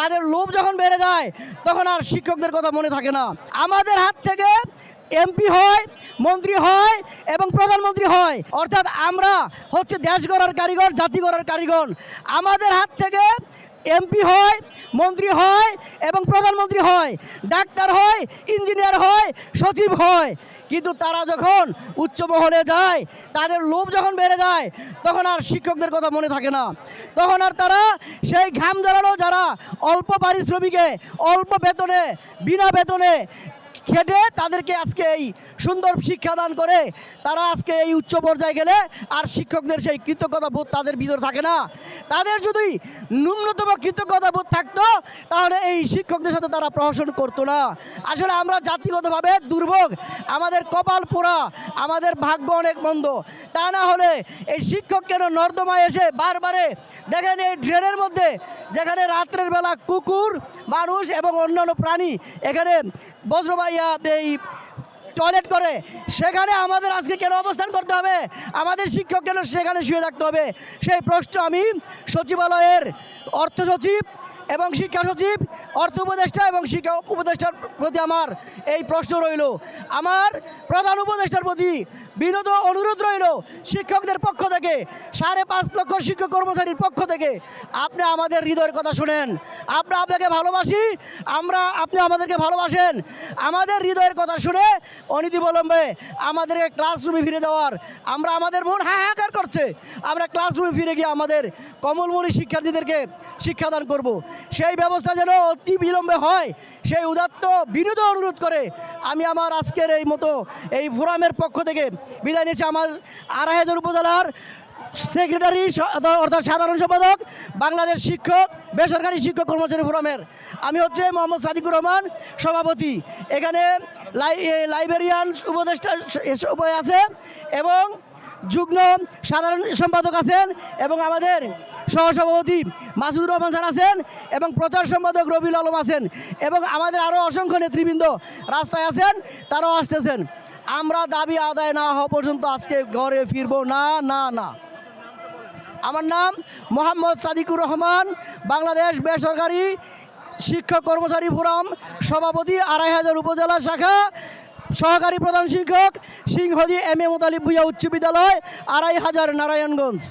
তাদের লোভ যখন বেড়ে যায়, তখন আর শিক্ষকদের কথা মনে থাকে না। আমাদের হাত থেকে এমপি হয়, মন্ত্রী হয় এবং প্রধানমন্ত্রী হয়। অর্থাৎ আমরা হচ্ছে দেশ গড়ার কারিগর, জাতি গড়ার কারিগর। আমাদের হাত থেকে এমপি হয়, মন্ত্রী হয় এবং প্রধানমন্ত্রী হয়, ডাক্তার হয়, ইঞ্জিনিয়ার হয়, সচিব হয়। কিন্তু তারা যখন উচ্চ মহলে যায়, তাদের লোভ যখন বেড়ে যায়, তখন আর শিক্ষকদের কথা মনে থাকে না। তখন আর তারা সেই ঘাম জ্বালানো যারা অল্প পারিশ্রমিকে, অল্প বেতনে, বিনা বেতনে খেটে তাদেরকে আজকে এই সুন্দর শিক্ষাদান করে তারা আজকে এই উচ্চ পর্যায়ে গেলে আর শিক্ষকদের সেই কৃতজ্ঞতা বোধ তাদের ভিতর থাকে না। তাদের যদি ন্যূনতম কৃতজ্ঞতা বোধ থাকতো, তাহলে এই শিক্ষকদের সাথে তারা প্রহসন করতো না। আসলে আমরা জাতিগতভাবে দুর্ভোগ, আমাদের কপাল পোড়া, আমাদের ভাগ্য অনেক মন্দ। তা না হলে এই শিক্ষক কেন নর্দমায় এসে বারবারে দেখেন এই ড্রেনের মধ্যে, যেখানে রাত্রের বেলা কুকুর, মানুষ এবং অন্যান্য প্রাণী এখানে বজ্রবাইয়া এই টয়লেট করে। সেখানে আমাদের আজকে কেন অবস্থান করতে হবে? আমাদের শিক্ষক কেন সেখানে শুয়ে থাকতে হবে? সেই প্রশ্ন আমি সচিবালয়ের অর্থ সচিব এবং শিক্ষা সচিব, অর্থ উপদেষ্টা এবং শিক্ষা উপদেষ্টার প্রতি আমার এই প্রশ্ন রইল। আমার প্রধান উপদেষ্টার প্রতি বিনোদ অনুরোধ রইল শিক্ষকদের পক্ষ থেকে, সাড়ে পাঁচ লক্ষ শিক্ষক কর্মচারীর পক্ষ থেকে আপনি আমাদের হৃদয়ের কথা শুনেন। আমরা আপনাকে ভালোবাসি, আমরা আপনি আমাদেরকে ভালোবাসেন। আমাদের হৃদয়ের কথা শুনে অনীতিবলম্বে আমাদেরকে ক্লাসরুমে ফিরে যাওয়ার আমরা আমাদের মন হাহাকার করছে। আমরা ক্লাসরুমে ফিরে গিয়ে আমাদের কমলমণি শিক্ষার্থীদেরকে শিক্ষাদান করব। সেই ব্যবস্থা যেন অতি বিলম্বে হয়, সেই উদাত্ত বিনোদ অনুরোধ করে আমি আমার আজকের এই মতো এই ফোরামের পক্ষ থেকে বিদায় নিচ্ছি আমার আড়াই হাজার উপজেলার সেক্রেটারি অর্থাৎ সাধারণ সম্পাদক, বাংলাদেশ শিক্ষক, বেসরকারি শিক্ষক কর্মচারী ফোরামের। আমি হচ্ছে মোহাম্মদ সাদিকুর রহমান, সভাপতি। এখানে লাই- লাইব্রেরিয়ান উপদেষ্টা আছে এবং যুগ্ম সাধারণ সম্পাদক আছেন এবং আমাদের সহসভাপতি মাসুদ রহমান স্যার আছেন এবং প্রচার সম্পাদক রবিউল আলম আছেন এবং আমাদের আরও অসংখ্য নেতৃবৃন্দ রাস্তায় আছেন, তারাও আসতেছেন। আমরা দাবি আদায় না হওয়া পর্যন্ত আজকে ঘরে ফিরবো না না না। আমার নাম মোহাম্মদ সাদিকুর রহমান, বাংলাদেশ বেসরকারি শিক্ষক কর্মচারী ফোরাম সভাপতি, আড়াই হাজার উপজেলা শাখা, সহকারী প্রধান শিক্ষক, সিংহদি এম এ মোতালিব ভুইয়া উচ্চ বিদ্যালয়, আড়াই হাজার নারায়ণগঞ্জ।